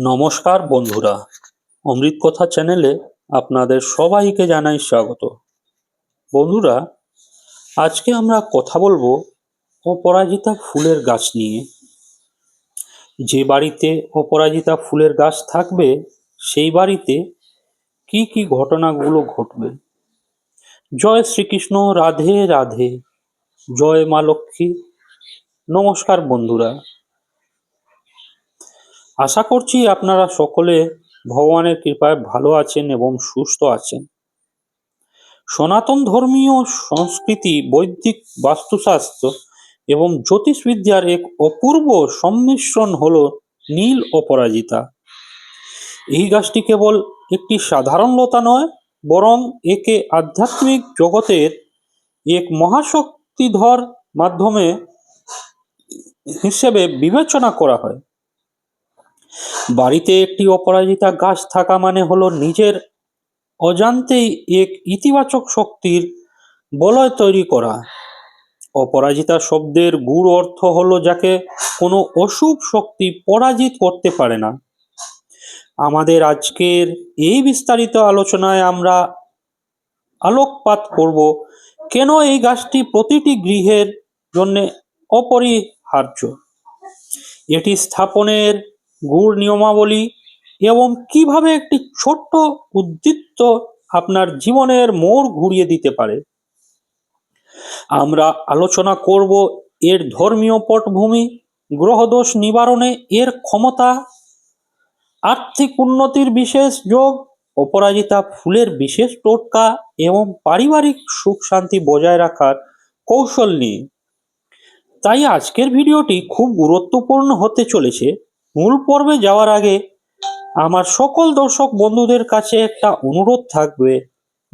নমস্কার বন্ধুরা। অমৃত কথা চ্যানেলে আপনাদের সবাইকে জানাই স্বাগত। বন্ধুরা, আজকে আমরা কথা বলব অপরাজিতা ফুলের গাছ নিয়ে। যে বাড়িতে অপরাজিতা ফুলের গাছ থাকবে, সেই বাড়িতে কি কি ঘটনাগুলো ঘটবে? জয় শ্রীকৃষ্ণ, রাধে রাধে। জয় মা লক্ষ্মী। নমস্কার বন্ধুরা। আশা করছি আপনারা সকলে ভগবানের কৃপায় ভালো আছেন এবং সুস্থ আছেন। সনাতন ধর্মীয় সংস্কৃতি, বৈদিক বাস্তুশাস্ত্র এবং জ্যোতিষবিদ্যার এক অপূর্ব সম্মিশ্রণ হল নীল অপরাজিতা। এই গাছটি কেবল একটি সাধারণ লতা নয়, বরং একে আধ্যাত্মিক জগতের এক মহাশক্তিধর মাধ্যমে হিসেবে বিবেচনা করা হয়। বাড়িতে একটি অপরাজিতা গাছ থাকা মানে হলো নিজের অজান্তেই এক ইতিবাচক শক্তির বলয় তৈরি করা। অপরাজিতা শব্দের গূঢ় অর্থ হলো যাকে কোনো অশুভ শক্তি পরাজিত করতে পারে না। আমাদের আজকের এই বিস্তারিত আলোচনায় আমরা আলোকপাত করব, কেন এই গাছটি প্রতিটি গৃহের জন্য অপরিহার্য? এটি স্থাপনের গুড় নিয়মাবলী এবং কীভাবে একটি ছোট্ট উদ্দীপ্ত আপনার জীবনের মোড় ঘুরিয়ে দিতে পারে। আমরা আলোচনা করব এর ধর্মীয় পটভূমি, গ্রহদোষ নিবারণে এর ক্ষমতা, আর্থিক উন্নতির বিশেষ যোগ, অপরাজিতা ফুলের বিশেষ টোটকা এবং পারিবারিক সুখ শান্তি বজায় রাখার কৌশল নিয়ে। তাই আজকের ভিডিওটি খুব গুরুত্বপূর্ণ হতে চলেছে। মূল পর্বে যাওয়ার আগে আমার সকল দর্শক বন্ধুদের কাছে একটা অনুরোধ থাকবে।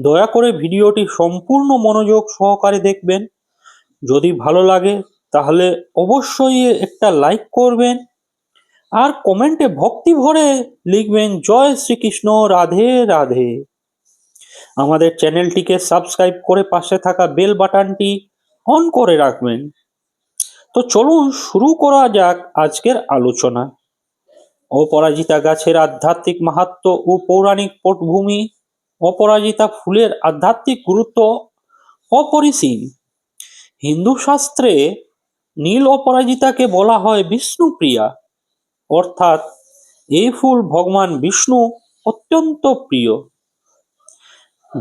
দয়া করে ভিডিওটি সম্পূর্ণ মনোযোগ সহকারে দেখবেন। যদি ভালো লাগে, তাহলে অবশ্যই একটা লাইক করবেন। আর কমেন্টে ভক্তি ভরে লিখবেন, জয় শ্রীকৃষ্ণ, রাধে রাধে। আমাদের চ্যানেলটিকে সাবস্ক্রাইব করে পাশে থাকা বেল বাটনটি অন করে রাখবেন। তো চলুন শুরু করা যাক আজকের আলোচনা। অপরাজিতা গাছের আধ্যাত্মিক মাহাত্ম ও পৌরাণিক পটভূমি, অপরাজিতা ফুলের আধ্যাত্মিক গুরুত্ব অপরিসীম। হিন্দু শাস্ত্রে নীল অপরাজিতাকে বলা হয় বিষ্ণুপ্রিয়া। অর্থাৎ এই ফুল ভগবান বিষ্ণু অত্যন্ত প্রিয়।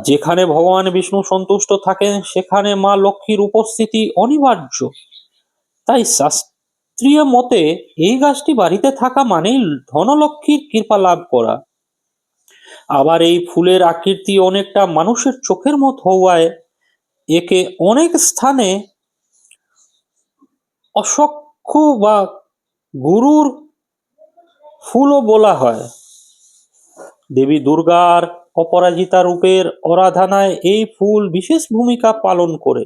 যেখানে ভগবান বিষ্ণু সন্তুষ্ট থাকেন, সেখানে মা লক্ষ্মীর উপস্থিতি অনিবার্য। তাই শাস্ত্রীয় মতে, এই গাছটি বাড়িতে থাকা মানেই ধনলক্ষ্মীর কৃপা লাভ করা। আবার এই ফুলের আকৃতি অনেকটা মানুষের চোখের মতো হওয়ায় একে অনেক স্থানে অসক্ষ বা গুরুর ফুলও বলা হয়। দেবী দুর্গার অপরাজিতা রূপের আরাধনায় এই ফুল বিশেষ ভূমিকা পালন করে।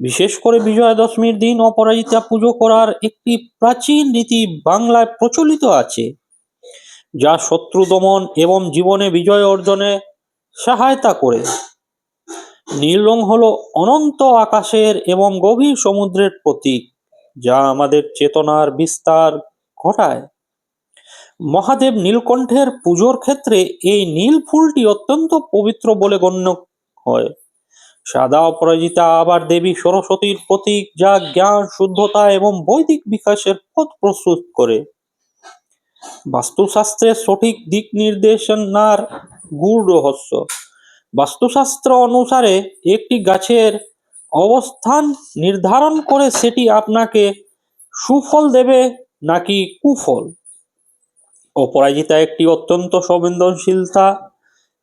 বিশেষ করে বিজয়া দশমীর দিন অপরাজিতা পুজো করার একটি প্রাচীন রীতি বাংলায় প্রচলিত আছে, যা শত্রু দমন এবং জীবনে বিজয় অর্জনে সহায়তা করে। নীল রং হলো অনন্ত আকাশের এবং গভীর সমুদ্রের প্রতীক, যা আমাদের চেতনার বিস্তার ঘটায়। মহাদেব নীলকণ্ঠের পুজোর ক্ষেত্রে এই নীল ফুলটি অত্যন্ত পবিত্র বলে গণ্য হয়। সাদা অপরাজিতা আবার দেবী সরস্বতীর প্রতীক যা জ্ঞান, শুদ্ধতা এবং বৈদিক বিকাশের পথ প্রস্তুত করে। বাস্তুশাস্ত্রের সঠিক দিক নির্দেশনার গূঢ় রহস্য। বাস্তুশাস্ত্র অনুসারে একটি গাছের অবস্থান নির্ধারণ করে সেটি আপনাকে সুফল দেবে নাকি কুফল। অপরাজিতা একটি অত্যন্ত সংবেদনশীলতা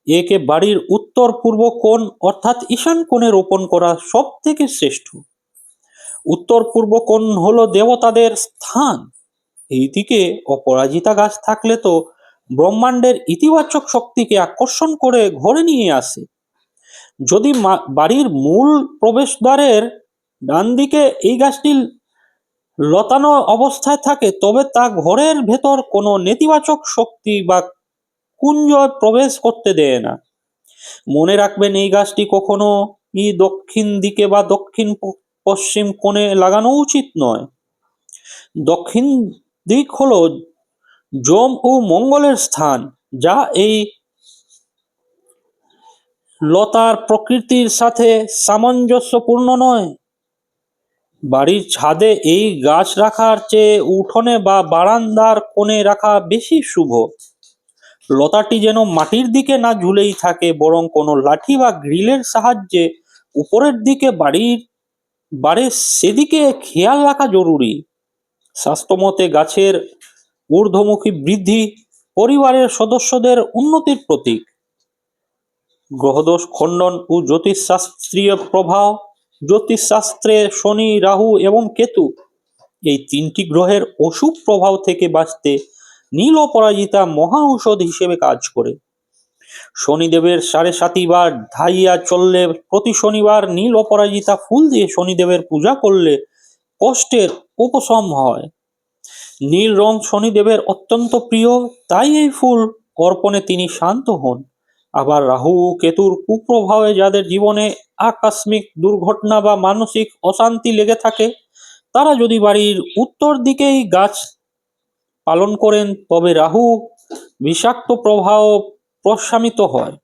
একে বাড়ির উত্তর, পূর্ব কোণ অর্থাৎ ঈশান কোণে রোপণ করা সব থেকে শ্রেষ্ঠ। উত্তর, পূর্ব কোণ হলো দেবতাদের স্থান। এইদিকে অপরাজিতা গাছ থাকলে তো ব্রহ্মাণ্ডের ইতিবাচক শক্তিকে আকর্ষণ করে ঘরে নিয়ে আসে। যদি বাড়ির মূল প্রবেশদ্বারের ডান দিকে এই গাছটি লতানো অবস্থায় থাকে, তবে তা ঘরের ভেতর কোনো নেতিবাচক শক্তি বা কুঞ্জ প্রবেশ করতে দেয় না। মনে রাখবেন এই গাছটি কখনো ই দক্ষিণ দিকে বা দক্ষিণ পশ্চিম কোণে লাগানো উচিত নয়। দক্ষিণ দিক হলো যম ও মঙ্গলের স্থান, যা এই লতার প্রকৃতির সাথে সামঞ্জস্যপূর্ণ নয়। বাড়ির ছাদে এই গাছ রাখার চেয়ে উঠোনে বা বারান্দার কোণে রাখা বেশি শুভ। লতাটি যেন মাটির দিকে না ঝুলেই থাকে, বরং কোনো লাঠি বা গ্রিলের সাহায্যে উপরের দিকে বাড়ির বাড়ে সেদিকে খেয়াল রাখা জরুরি। স্বাস্থ্যমতে গাছের ঊর্ধ্বমুখী বৃদ্ধি পরিবারের সদস্যদের উন্নতির প্রতীক। গ্রহদোষ খণ্ডন ও জ্যোতিষশাস্ত্রীয় প্রভাব, জ্যোতিষশাস্ত্রে শনি, রাহু এবং কেতু এই তিনটি গ্রহের অশুভ প্রভাব থেকে বাঁচতে নীল অপরাজিতা মহা ঔষধ হিসেবে কাজ করে। শনিদেবের সাড়ে সাতিবার ধাইয়া চললে প্রতি শনিবার নীল অপরাজিতা ফুল দিয়ে শনিদেবের পূজা করলে কষ্টের উপশম হয়। নীল রং শনিদেবের অত্যন্ত প্রিয়, তাই এই ফুল অর্পণে তিনি শান্ত হন। আবার রাহু, কেতুর কুপ্রভাবে যাদের জীবনে আকস্মিক দুর্ঘটনা বা মানসিক অশান্তি লেগে থাকে, তারা যদি বাড়ির উত্তর দিকেই গাছ পালন করেন, তবে রাহু বিষাক্ত প্রভাব প্রশমিত হয়।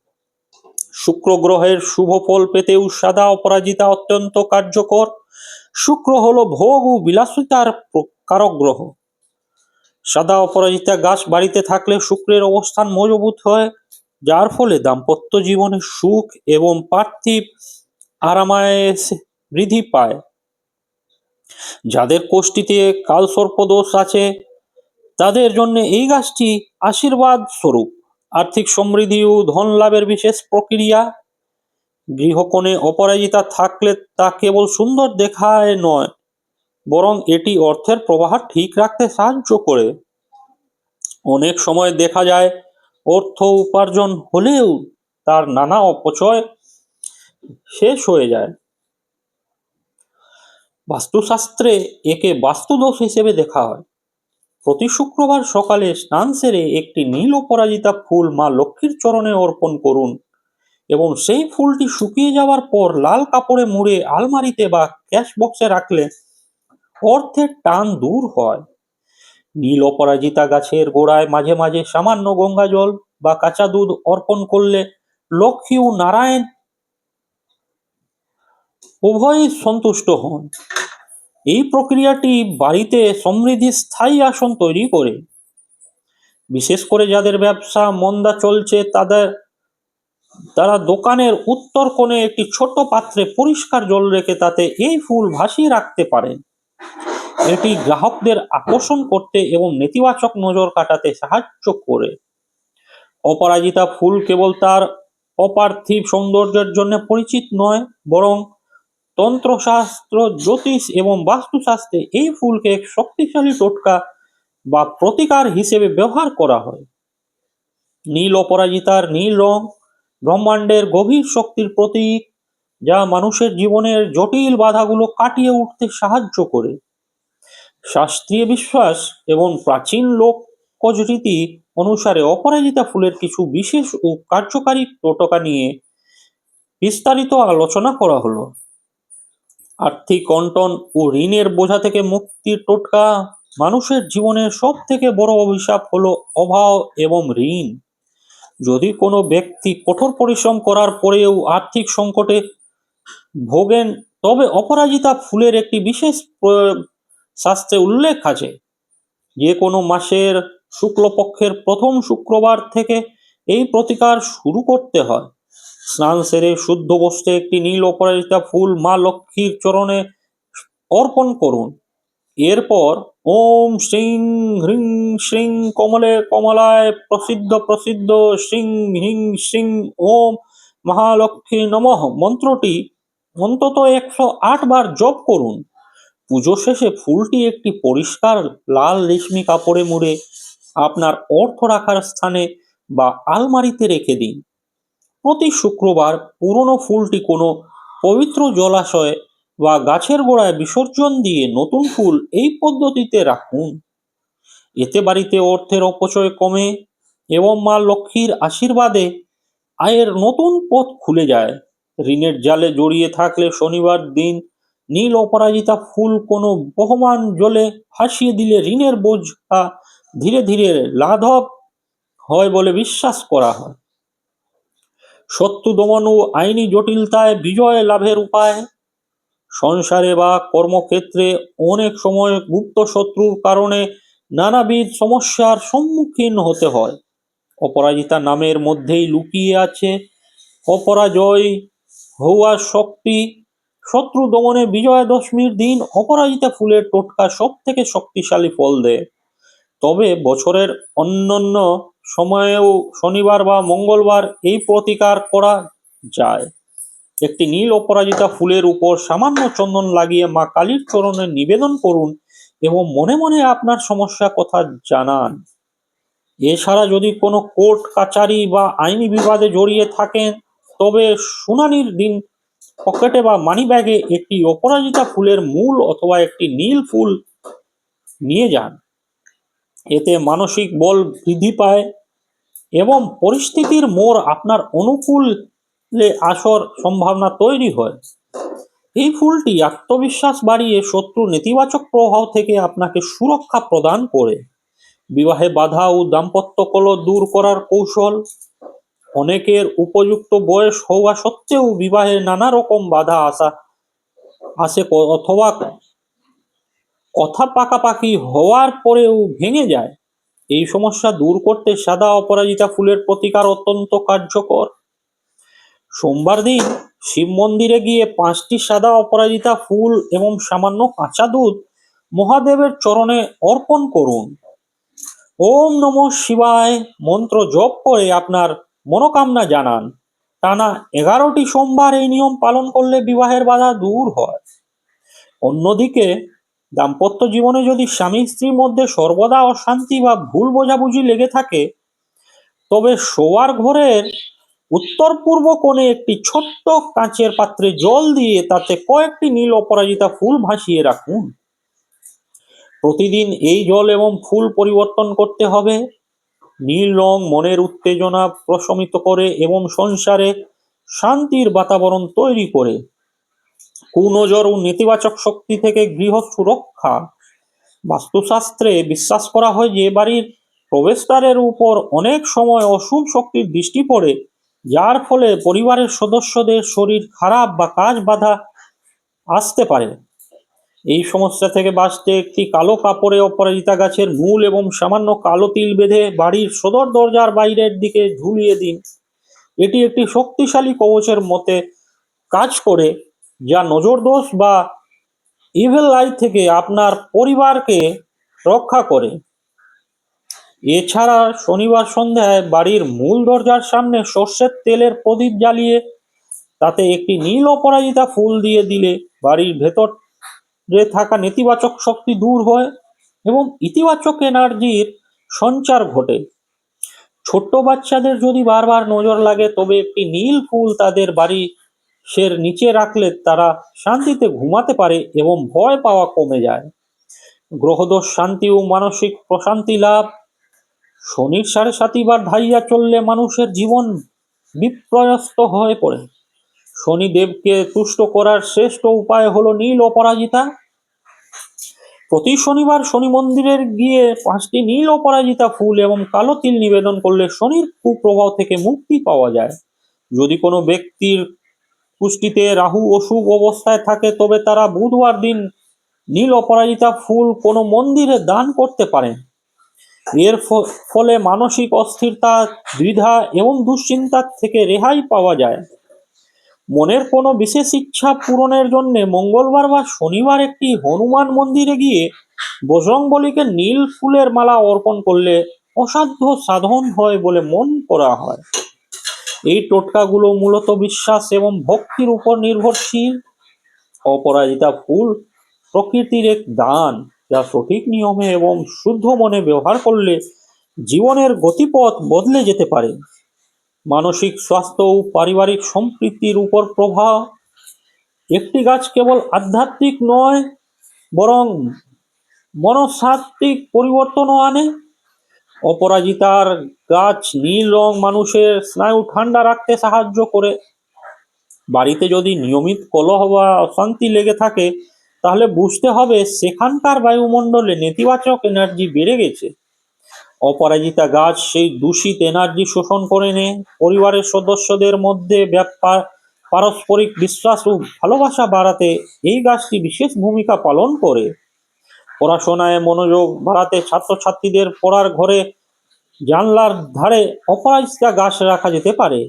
শুক্র গ্রহের শুভ ফল পেতেও সাদা অপরাজিতা অত্যন্ত কার্যকর। শুক্র হলো ভোগ ও বিলাসিতার কারক গ্রহ। সাদা অপরাজিতা গাছ বাড়িতে থাকলে শুক্রের অবস্থান মজবুত হয়, যার ফলে দাম্পত্য জীবনে সুখ এবং পার্থিব আরামায়েশ বৃদ্ধি পায়। যাদের কোষ্ঠীতে কালসর্পদোষ আছে তাদের জন্য এই গাছটি আশীর্বাদ স্বরূপ। আর্থিক সমৃদ্ধি ও ধন লাভের বিশেষ প্রক্রিয়া। গৃহকোণে অপরাজিতা থাকলে তা কেবল সুন্দর দেখায় নয়, বরং এটি অর্থের প্রবাহ ঠিক রাখতে সাহায্য করে। অনেক সময় দেখা যায়, অর্থ উপার্জন হলেও তার নানা অপচয় শেষ হয়ে যায়। বাস্তুশাস্ত্রে একে বাস্তুদোষ হিসেবে দেখা হয়। প্রতি শুক্রবার সকালে স্নান সেরে একটি নীল অপরাজিতা ফুল মা লক্ষ্মীর চরণে অর্পণ করুন এবং সেই ফুলটি শুকিয়ে যাওয়ার পর লাল কাপড়ে মুড়ে আলমারিতে বা ক্যাশ বক্সে রাখলে অর্থের টান দূর হয়। নীল অপরাজিতা গাছের গোড়ায় মাঝে মাঝে সামান্য গঙ্গা জল বা কাঁচা দুধ অর্পণ করলে লক্ষ্মী ও নারায়ণ উভয়ই সন্তুষ্ট হন। এই প্রক্রিয়াটি বাড়িতে সমৃদ্ধি স্থায়ী আসন তৈরি করে। বিশেষ করে যাদের ব্যবসা মন্দা চলছে, তাদের, তারা দোকানের উত্তর কোণে একটি ছোট পাত্রে পরিষ্কার জল রেখে তাতে এই ফুল ভাসিয়ে রাখতে পারেন এটি গ্রাহকদের আকর্ষণ করতে এবং নেতিবাচক নজর কাটাতে সাহায্য করে। অপরাজিতা ফুল কেবল তার অপার্থিব সৌন্দর্যের জন্য পরিচিত নয়, বরং তন্ত্রশাস্ত্র, জ্যোতিষ এবং বাস্তুশাস্ত্রে এই ফুলকে এক শক্তিশালী টোটকা বা প্রতিকার হিসেবে ব্যবহার করা হয়। নীল অপরাজিতার নীল রং ব্রহ্মাণ্ডের গভীর শক্তির প্রতীক, যা মানুষের জীবনের জটিল বাধাগুলো কাটিয়ে উঠতে সাহায্য করে। শাস্ত্রীয় বিশ্বাস এবং প্রাচীন লোকরীতি অনুসারে অপরাজিতা ফুলের কিছু বিশেষ ও কার্যকারী টোটকা নিয়ে বিস্তারিত আলোচনা করা হলো। আর্থিক অন্টন ও ঋণের বোঝা থেকে মুক্তির টোটকা মানুষের জীবনের সব থেকে বড় অভিশাপ হলো অভাব এবং ঋণ। যদি কোনো ব্যক্তি কঠোর পরিশ্রম করার পরেও আর্থিক সংকটে ভোগেন, তবে অপরাজিতা ফুলের একটি বিশেষ শাস্ত্রে উল্লেখ আছে। যে কোনো মাসের শুক্লপক্ষের প্রথম শুক্রবার থেকে এই প্রতিকার শুরু করতে হয়। স্নান সেরে শুদ্ধ বস্ত্রে একটি নীল অপরাজিতা ফুল মা লক্ষ্মীর চরণে অর্পণ করুন। এরপর ওম শ্রীং হ্রিং শ্রীং কমলে কমলায় প্রসিদ্ধ প্রসিদ্ধ শ্রীং হ্রিং শ্রীং ওম মহালক্ষ্মী নমঃ। মন্ত্রটি অন্তত একশো আট বার জপ করুন। পুজো শেষে ফুলটি একটি পরিষ্কার লাল রেশমি কাপড়ে মুড়ে আপনার অর্থ রাখার স্থানে বা আলমারিতে রেখে দিন। প্রতি শুক্রবার পুরনো ফুলটি কোনো পবিত্র জলাশয়ে বা গাছের গোড়ায় বিসর্জন দিয়ে নতুন ফুল এই পদ্ধতিতে রাখুন। এতে বাড়িতে অর্থের অপচয় কমে এবং মা লক্ষ্মীর আশীর্বাদে আয়ের নতুন পথ খুলে যায়। ঋণের জালে জড়িয়ে থাকলে শনিবার দিন নীল অপরাজিতা ফুল কোনো বহমান জলে ভাসিয়ে দিলে ঋণের বোঝা ধীরে ধীরে লাধব হয় বলে বিশ্বাস করা হয়। শত্রু দমন ও আইনি জটিলতায় বিজয় লাভের উপায়। সংসারে বা কর্মক্ষেত্রে অনেক সময় গুপ্ত শত্রুর কারণে নানাবিধ সমস্যার সম্মুখীন হতে হয়। অপরাজিতা নামের মধ্যেই লুকিয়ে আছে অপরাজয় হওয়ার শক্তি। শত্রু দমনে বিজয়া দশমীর দিন অপরাজিতা ফুলের টোটকা সব থেকে শক্তিশালী ফল দেয়। তবে বছরের অন্যান্য সময়েও শনিবার বা মঙ্গলবার এই প্রতিকার করা যায়। একটি নীল অপরাজিতা ফুলের উপর সামান্য চন্দন লাগিয়ে মা কালীর চরণে নিবেদন করুন এবং মনে মনে আপনার সমস্যা কথা জানান। এছাড়া যদি কোনো কোর্ট, কাচারি বা আইনি বিবাদে জড়িয়ে থাকেন, তবে শুনানির দিন পকেটে বা মানিব্যাগে একটি অপরাজিতা ফুলের মূল অথবা একটি নীল ফুল নিয়ে যান। এতে মানসিক বল বৃদ্ধি পায় এবং পরিস্থিতির মোড় আপনার অনুকূলে আসর সম্ভাবনা তৈরি হয়। এই ফুলটি আত্মবিশ্বাস বাড়িয়ে শত্রু নেতিবাচক প্রভাব থেকে আপনাকে সুরক্ষা প্রদান করে। বিবাহে বাধা ও দাম্পত্য কলহ দূর করার কৌশল, অনেকের উপযুক্ত বয়স হওয়া সত্ত্বেও বিবাহে নানা রকম বাধা আসা, আসে অথবা কথা পাকাপাকি হওয়ার পরেও ভেঙে যায়। এই সমস্যা দূর করতে সাদা অপরাজিতা ফুলের প্রতিকার অত্যন্ত কার্যকর। সোমবার দিন শিব মন্দিরে গিয়ে পাঁচটি সাদা অপরাজিতা ফুল এবং সামান্য কাঁচা দুধ মহাদেবের চরণে অর্পণ করুন। ওম নম শিবায় মন্ত্র জপ করে আপনার মনোকামনা জানান। টানা এগারোটি সোমবার এই নিয়ম পালন করলে বিবাহের বাধা দূর হয়। অন্যদিকে দাম্পত্য জীবনে যদি স্বামী স্ত্রীর মধ্যে সর্বদা অশান্তি বা ভুল বোঝাবুঝি লেগে থাকে, তবে শোয়ার ঘরের উত্তর পূর্ব কোণে একটি ছোট্ট কাঁচের পাত্রে জল দিয়ে তাতে কয়েকটি নীল অপরাজিতা ফুল ভাসিয়ে রাখুন। প্রতিদিন এই জল এবং ফুল পরিবর্তন করতে হবে। নীল রং মনের উত্তেজনা প্রশমিত করে এবং সংসারে শান্তির বাতাবরণ তৈরি করে। কুনজর ও নেতিবাচক শক্তি থেকে গৃহ সুরক্ষা। বাস্তুশাস্ত্রে বিশ্বাস করা হয় যে বাড়ির প্রবেশদ্বারের উপর অনেক সময় অশুভ শক্তির দৃষ্টি পড়ে, যার ফলে পরিবারের সদস্যদের শরীর খারাপ বা কাজ বাধা আসতে পারে। এই সমস্যা থেকে বাঁচতে একটি কালো কাপড়ে অপরাজিতা গাছের মূল এবং সামান্য কালো তিল বেঁধে বাড়ির সদর দরজার বাইরের দিকে ঝুলিয়ে দিন। এটি একটি শক্তিশালী কবচের মতে কাজ করে। যা নজরদোষ বা ইভেল আই থেকে আপনার পরিবারকে রক্ষা করে। এছাড়া শনিবার সন্ধ্যায় বাড়ির মূল দরজার সামনে সর্ষের তেলের প্রদীপ জ্বালিয়ে তাতে একটি নীল অপরাজিতা ফুল দিয়ে দিলে বাড়ির ভেতরে থাকা নেতিবাচক শক্তি দূর হয় এবং ইতিবাচক এনার্জির সঞ্চার ঘটে। ছোট্ট বাচ্চাদের যদি বারবার নজর লাগে, তবে একটি নীল ফুল তাদের বাড়ি সের নিচে রাখলে তারা শান্তিতে ঘুমাতে পারে এবং ভয় পাওয়া কমে যায়। গ্রহদোষ শান্তি ও মানসিক প্রশান্তি লাভ। শনির সাড়ে সাতিবার ধাইয়া চললে মানুষের জীবন বিপ্রয়স্ত হয়ে পড়ে। শনিদেবকে তুষ্ট করার শ্রেষ্ঠ উপায় হলো নীল অপরাজিতা। প্রতি শনিবার শনি মন্দিরে গিয়ে পাঁচটি নীল অপরাজিতা ফুল এবং কালো তিল নিবেদন করলে শনির কুপ্রভাব থেকে মুক্তি পাওয়া যায়। যদি কোনো ব্যক্তির পুষ্টিতে রাহু অশুভ অবস্থায় থাকে, তবে তারা বুধবার দিন নীল অপরাজিতা ফুল কোনো মন্দিরে দান করতে পারেন। এর ফলে মানসিক অস্থিরতা, দ্বিধা এবং দুশ্চিন্তার থেকে রেহাই পাওয়া যায়। মনের কোনো বিশেষ ইচ্ছা পূরণের জন্য মঙ্গলবার বা শনিবার একটি হনুমান মন্দিরে গিয়ে বজরংবলীকে নীল ফুলের মালা অর্পণ করলে অসাধ্য সাধন হয় বলে মন করা হয়। এই টোটকাগুলো মূলত বিশ্বাস এবং ভক্তির উপর নির্ভরশীল। অপরাজিতা ফুল প্রকৃতির এক দান, যা সঠিক নিয়মে এবং শুদ্ধ মনে ব্যবহার করলে জীবনের গতিপথ বদলে যেতে পারে। মানসিক স্বাস্থ্য ও পারিবারিক সম্প্রীতির উপর প্রভাব। একটি গাছ কেবল আধ্যাত্মিক নয়, বরং মনস্তাত্ত্বিক পরিবর্তনও আনে। অপরাজিতার গাছ নীল রং মানুষের স্নায়ু ঠান্ডা রাখতে সাহায্য করে। বাড়িতে যদি নিয়মিত কলহ বা অশান্তি লেগে থাকে, তাহলে বুঝতে হবে সেখানকার বায়ুমণ্ডলে নেতিবাচক এনার্জি বেড়ে গেছে। অপরাজিতা গাছ সেই দূষিত এনার্জি শোষণ করে নেয়। পরিবারের সদস্যদের মধ্যে ব্যাপার পারস্পরিক বিশ্বাস ও ভালোবাসা বাড়াতে এই গাছটি বিশেষ ভূমিকা পালন করে। পড়াশোনায় মনোযোগ বাড়াতে ছাত্রছাত্রীদের পড়ার ঘরে জানলার ধারে অপরাজিতা গাছ রাখা যেতে পারে।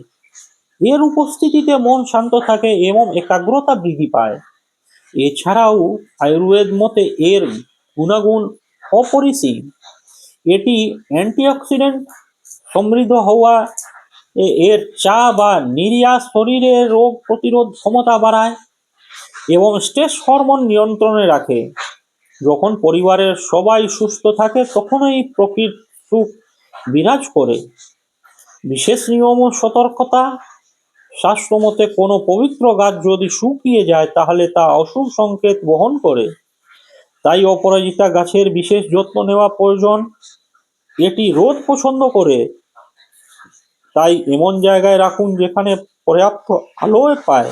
এর উপস্থিতিতে মন শান্ত থাকে এবং একাগ্রতা বৃদ্ধি পায়। এছাড়াও আয়ুর্বেদ মতে এর গুণাগুণ অপরিসীম। এটি অ্যান্টিঅক্সিডেন্ট সমৃদ্ধ হওয়া এর চা বা নিরিয়াস শরীরের রোগ প্রতিরোধ ক্ষমতা বাড়ায় এবং স্ট্রেস হরমোন নিয়ন্ত্রণে রাখে। যখন পরিবারের সবাই সুস্থ থাকে, তখনই প্রকৃত সুখ বিরাজ করে। বিশেষ নিয়ম ও সতর্কতা শাস্ত্রমতে কোনো পবিত্র গাছ যদি শুকিয়ে যায়, তাহলে তা অশুভ সংকেত বহন করে। তাই অপরাজিতা গাছের বিশেষ যত্ন নেওয়া প্রয়োজন। এটি রোদ পছন্দ করে। তাই এমন জায়গায় রাখুন যেখানে পর্যাপ্ত আলোয় পায়।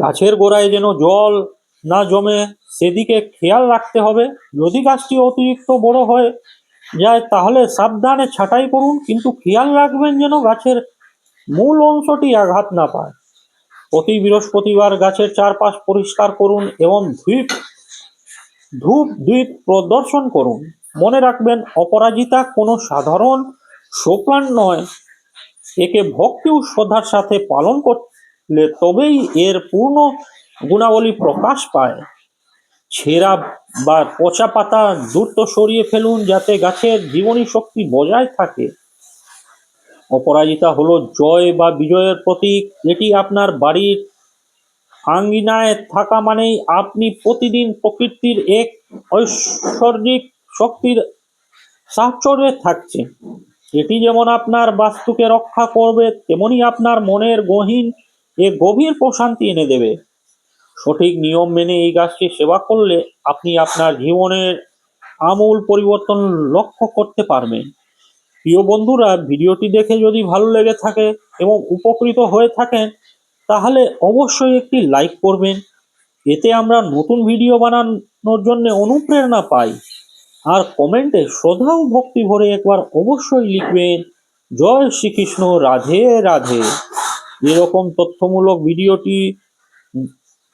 গাছের গোড়ায় যেন জল না জমে সেদিকে খেয়াল রাখতে হবে। যদি গাছটি অতিরিক্ত বড় হয়ে যায়, তাহলে সাবধানে ছাঁটাই করুন, কিন্তু খেয়াল রাখবেন যেন গাছের মূল অংশটি আঘাত না পায়। প্রতি বৃহস্পতিবার গাছের চারপাশ পরিষ্কার করুন এবং ধূপ ধূপ দ্বীপ প্রদর্শন করুন। মনে রাখবেন, অপরাজিতা কোনো সাধারণ সোপ্লান নয়। একে ভক্তি ও শ্রদ্ধার সাথে পালন করলে তবেই এর পূর্ণ গুণাবলী প্রকাশ পায়। ছেঁড়া বা পচা পাতা দ্রুত সরিয়ে ফেলুন যাতে গাছের জীবনী শক্তি বজায় থাকে। অপরাজিতা হলো জয় বা বিজয়ের প্রতীক। এটি আপনার বাড়ির আঙ্গিনায় থাকা মানেই আপনি প্রতিদিন প্রকৃতির এক ঐশ্বরিক শক্তির সাহচর্যে থাকছে। এটি যেমন আপনার বাস্তুকে রক্ষা করবে, তেমনি আপনার মনের গহীন এ গভীর প্রশান্তি এনে দেবে। সঠিক নিয়ম মেনে এই গাছটি সেবা করলে আপনি আপনার জীবনের আমূল পরিবর্তন লক্ষ্য করতে পারবেন। প্রিয় বন্ধুরা, ভিডিওটি দেখে যদি ভালো লেগে থাকে এবং উপকৃত হয়ে থাকেন, তাহলে অবশ্যই একটি লাইক করবেন। এতে আমরা নতুন ভিডিও বানানোর জন্য অনুপ্রেরণা পাই। আর কমেন্টে শ্রদ্ধা ও ভক্তি ভরে একবার অবশ্যই লিখবেন, জয় শ্রীকৃষ্ণ, রাধে রাধে। এরকম তথ্যমূলক ভিডিওটি